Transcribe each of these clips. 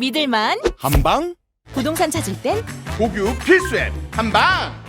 믿을만. 한방? 부동산 찾을 땐 고교 필수 앱 한방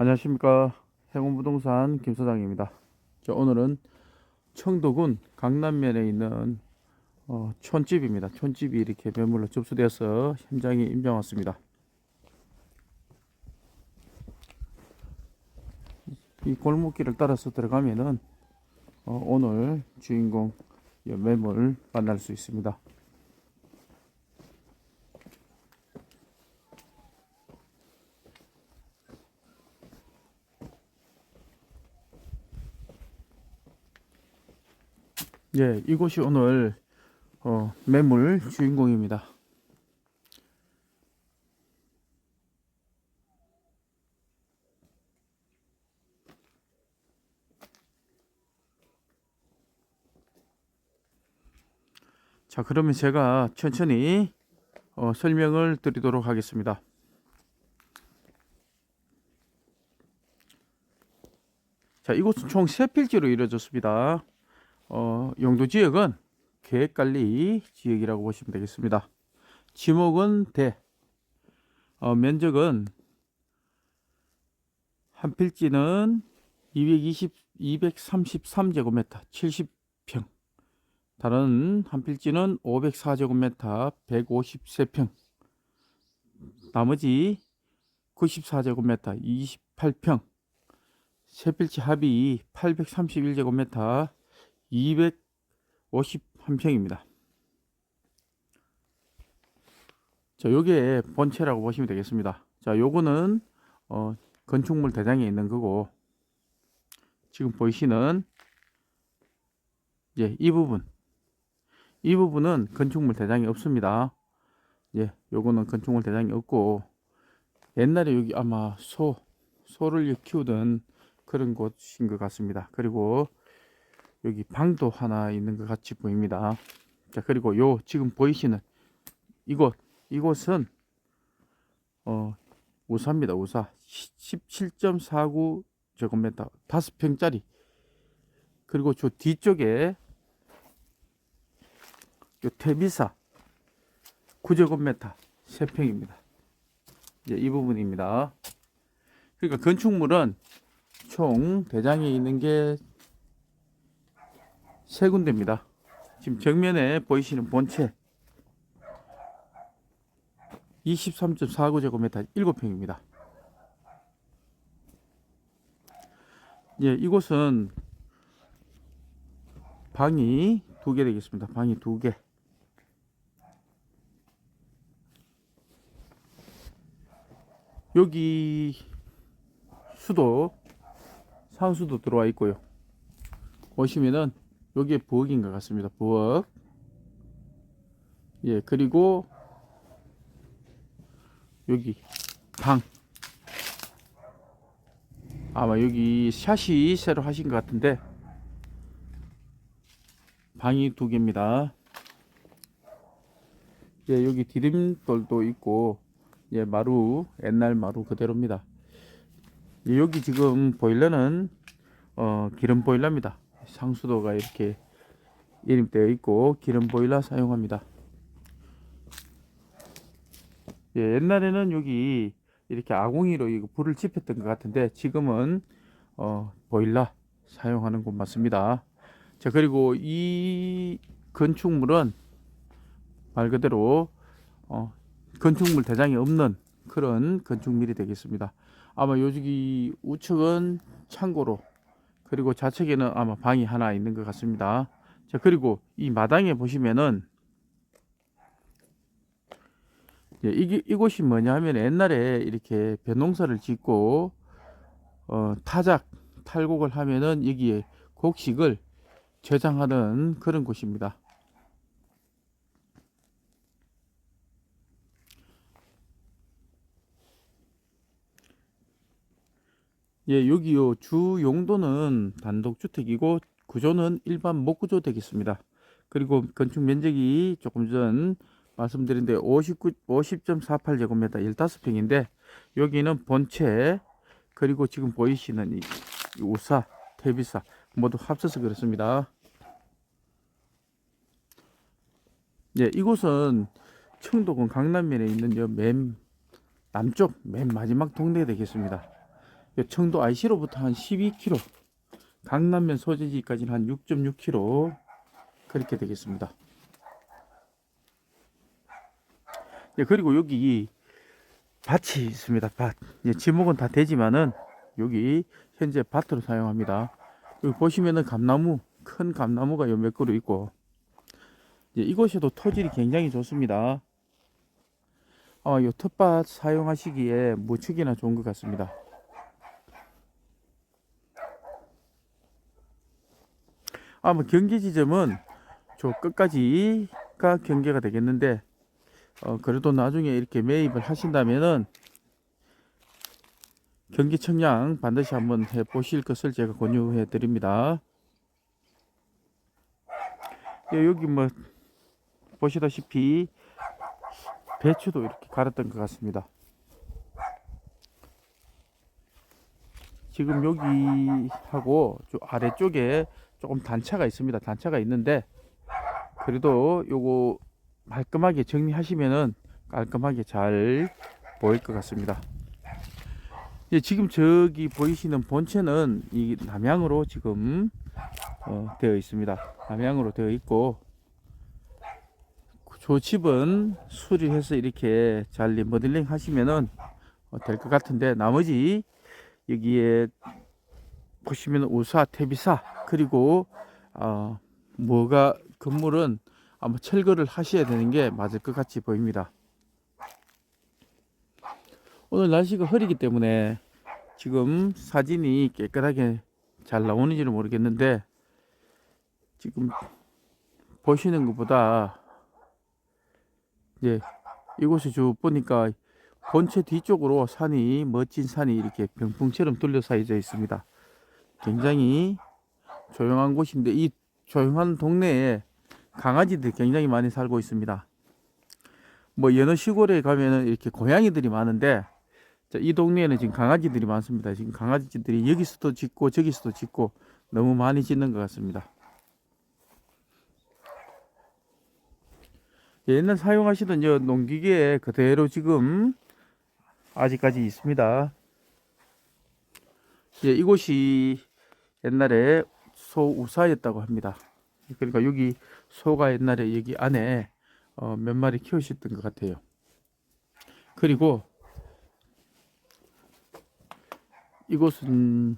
안녕하십니까. 행운부동산 김소장입니다. 자, 오늘은 청도군 강남면에 있는 어, 촌집입니다. 촌집이 이렇게 매물로 접수되어서 현장에 임장 왔습니다. 이 골목길을 따라서 들어가면은 어, 오늘 주인공 이 매물 만날 수 있습니다 예, 이곳이 오늘 어, 매물 주인공입니다. 자, 그러면 제가 천천히 어, 설명을 드리도록 하겠습니다. 자, 이곳은 총세 필지로 이루어졌습니다. 어, 용도 지역은 계획관리 지역이라고 보시면 되겠습니다. 지목은 대, 어, 면적은 한 필지는 220, 233제곱미터, 70평. 다른 한 필지는 504제곱미터, 153평. 나머지 94제곱미터, 28평. 세 필지 합이 831제곱미터, 251평입니다. 자, 요게 본체라고 보시면 되겠습니다. 자, 요거는 어, 건축물 대장에 있는 거고 지금 보이시는 예, 이 부분 이 부분은 건축물 대장이 없습니다. 예, 요거는 건축물 대장이 없고 옛날에 여기 아마 소 소를 키우던 그런 곳인 것 같습니다. 그리고 여기 방도 하나 있는 것 같이 보입니다. 자 그리고 요 지금 보이시는 이곳 이곳은 어 우사입니다. 우사 17.49 제곱미터 5평짜리 그리고 저 뒤쪽에 요 태비사 9제곱미터 3평입니다. 이제 이 부분입니다. 그러니까 건축물은 총 대장에 있는 게 세 군데입니다. 지금 정면에 보이시는 본체 23.49제곱미터 7평입니다. 예, 이곳은 방이 두 개 되겠습니다. 방이 두 개. 여기 수도 상수도 들어와 있고요. 보시면은 여기에 부엌인 것 같습니다. 부엌. 예, 그리고 여기 방. 아마 여기 샷이 새로 하신 것 같은데 방이 두 개입니다. 예, 여기 디딤돌도 있고 예, 마루 옛날 마루 그대로입니다. 예, 여기 지금 보일러는 어, 기름 보일러입니다. 상수도가 이렇게 이름되어 있고 기름 보일러 사용합니다. 예, 옛날에는 여기 이렇게 아궁이로 이거 불을 지폈던 것 같은데 지금은 어, 보일러 사용하는 곳 맞습니다. 자 그리고 이 건축물은 말 그대로 어, 건축물 대장이 없는 그런 건축물이 되겠습니다. 아마 여기 우측은 창고로 그리고 좌측에는 아마 방이 하나 있는 것 같습니다. 자 그리고 이 마당에 보시면은 예, 이게 이곳이 뭐냐 하면 옛날에 이렇게 벼농사를 짓고 어, 타작 탈곡을 하면은 여기에 곡식을 저장하는 그런 곳입니다. 예, 여기 요 주 용도는 단독주택이고 구조는 일반 목구조 되겠습니다. 그리고 건축 면적이 조금 전 말씀드린 데 59, 50.48제곱미터 15평인데 여기는 본체 그리고 지금 보이시는 이, 이 우사, 태비사 모두 합쳐서 그렇습니다. 예, 이곳은 청도군 강남면에 있는 여맨 남쪽 맨 마지막 동네 되겠습니다. 요 청도 IC로부터 한 12km, 강남면 소재지까지는 한 6.6km 그렇게 되겠습니다. 예, 그리고 여기 밭이 있습니다. 밭. 예, 지목은 다 되지만은 여기 현재 밭으로 사용합니다. 여기 보시면은 감나무, 큰 감나무가 요 몇 그루 있고, 예, 이곳에도 토질이 굉장히 좋습니다. 아마 요 텃밭 사용하시기에 무척이나 좋은 것 같습니다. 아마 경계 지점은 저 끝까지가 경계가 되겠는데, 어, 그래도 나중에 이렇게 매입을 하신다면은 경기 청량 반드시 한번 해 보실 것을 제가 권유해 드립니다. 예, 여기 뭐 보시다시피 배추도 이렇게 갈았던 것 같습니다. 지금 여기하고 저 아래쪽에 조금 단차가 있습니다. 단차가 있는데 그래도 요거 말끔하게 정리하시면은 깔끔하게 잘 보일 것 같습니다. 예, 지금 저기 보이시는 본체는 이 남향으로 지금 어, 되어 있습니다. 남향으로 되어 있고 저 집은 수리해서 이렇게 잘 리모델링 하시면은 어, 될것 같은데 나머지 여기에 보시면 우사, 태비사 그리고 어, 뭐가 건물은 아마 철거를 하셔야 되는 게 맞을 것 같이 보입니다. 오늘 날씨가 흐리기 때문에 지금 사진이 깨끗하게 잘 나오는지는 모르겠는데 지금 보시는 것보다 이제 이곳에 쭉 보니까 본체 뒤쪽으로 산이 멋진 산이 이렇게 병풍처럼 둘러싸여져 있습니다. 굉장히 조용한 곳인데 이 조용한 동네에 강아지들이 굉장히 많이 살고 있습니다. 뭐 여느 시골에 가면은 이렇게 고양이들이 많은데 자, 이 동네에는 지금 강아지들이 많습니다. 지금 강아지들이 여기서도 짖고 저기서도 짖고 너무 많이 짖는 것 같습니다. 옛날 사용하시던 저 농기계 그대로 지금 아직까지 있습니다. 예, 이곳이 옛날에 소 우사였다고 합니다. 그러니까 여기 소가 옛날에 여기 안에 어, 몇 마리 키우셨던 것 같아요. 그리고 이곳은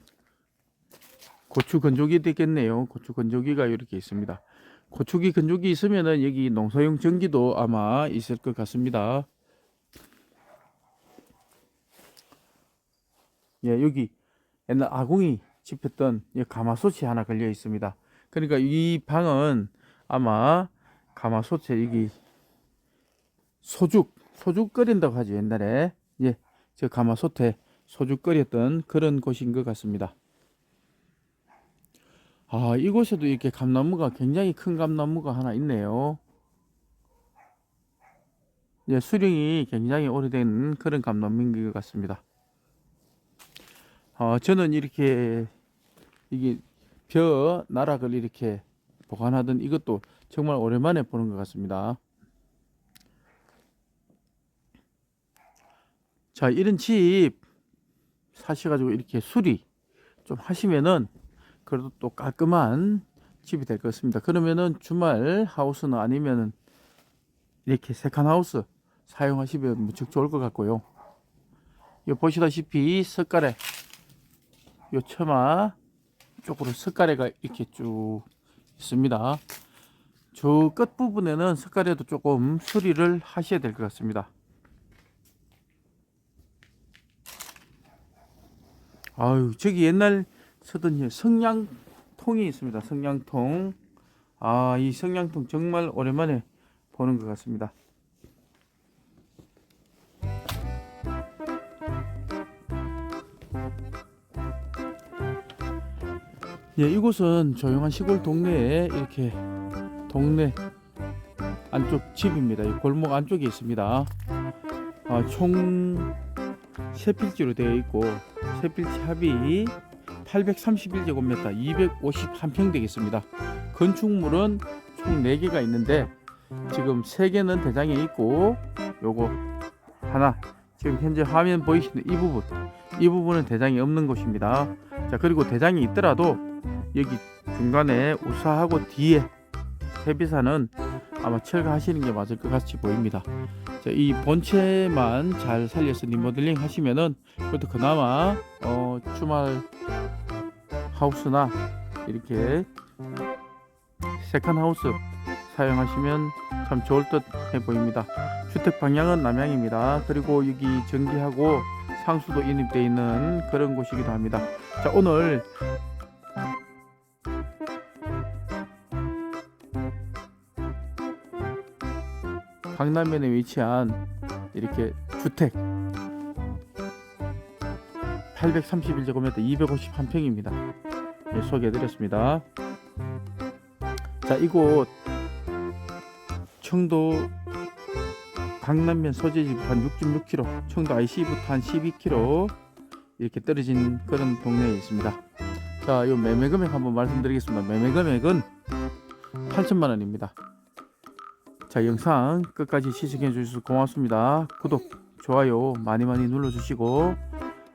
고추 건조기 되겠네요. 고추 건조기가 이렇게 있습니다. 고추기 건조기 있으면은 여기 농사용 전기도 아마 있을 것 같습니다. 예, 여기 옛날 아궁이 집혔던 이 가마솥이 하나 걸려 있습니다. 그러니까 이 방은 아마 가마솥에 여기 소죽 소죽 끓인다고 하죠 옛날에 예, 저 가마솥에 소죽 끓였던 그런 곳인 것 같습니다. 아, 이곳에도 이렇게 감나무가 굉장히 큰 감나무가 하나 있네요. 예, 수령이 굉장히 오래된 그런 감나무인 것 같습니다. 어, 저는 이렇게 이게 벼 나락을 이렇게 보관하던 이것도 정말 오랜만에 보는 것 같습니다. 자, 이런 집 사셔가지고 이렇게 수리 좀 하시면은 그래도 또 깔끔한 집이 될 것 같습니다. 그러면은 주말 하우스는 아니면은 이렇게 세컨 하우스 사용하시면 무척 좋을 것 같고요. 요 보시다시피 석가래 요 처마 쪽으로 석가래가 이렇게 쭉 있습니다. 저 끝 부분에는 석가래도 조금 수리를 하셔야 될 것 같습니다. 아유 저기 옛날 쓰던 이 성냥통이 있습니다. 성냥통. 아, 이 성냥통 정말 오랜만에 보는 것 같습니다. 예, 이곳은 조용한 시골 동네에 이렇게 동네 안쪽 집입니다. 이 골목 안쪽에 있습니다. 아, 총세 필지로 되어 있고 세 필지 합이 831제곱미터 251평 되겠습니다. 건축물은 총 4개가 있는데 지금 3개는 대장에 있고 요거 하나 지금 현재 화면 보이시는 이 부분 이 부분은 대장이 없는 곳입니다. 자 그리고 대장이 있더라도 여기 중간에 우사하고 뒤에 회비사는 아마 철거하시는 게 맞을 것 같이 보입니다. 자, 이 본체만 잘 살려서 리모델링 하시면은 그것도 그나마 어, 주말 하우스나 이렇게 세컨 하우스 사용하시면 참 좋을 듯해 보입니다. 주택 방향은 남향입니다. 그리고 여기 전기하고 상수도 인입되어 있는 그런 곳이기도 합니다. 자, 오늘 강남면에 위치한 이렇게 주택 831제곱미터 251평입니다. 예, 소개해드렸습니다. 자, 이곳 청도 강남면 소재지부터 한 6.6km, 청도 IC부터 한 12km 이렇게 떨어진 그런 동네에 있습니다. 자, 요 매매 금액 한번 말씀드리겠습니다. 매매 금액은 8천만 원입니다. 자, 영상 끝까지 시청해 주셔서 고맙습니다. 구독, 좋아요 많이 많이 눌러주시고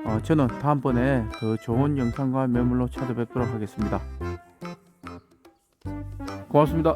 어, 저는 다음번에 더 좋은 영상과 매물로 찾아뵙도록 하겠습니다. 고맙습니다.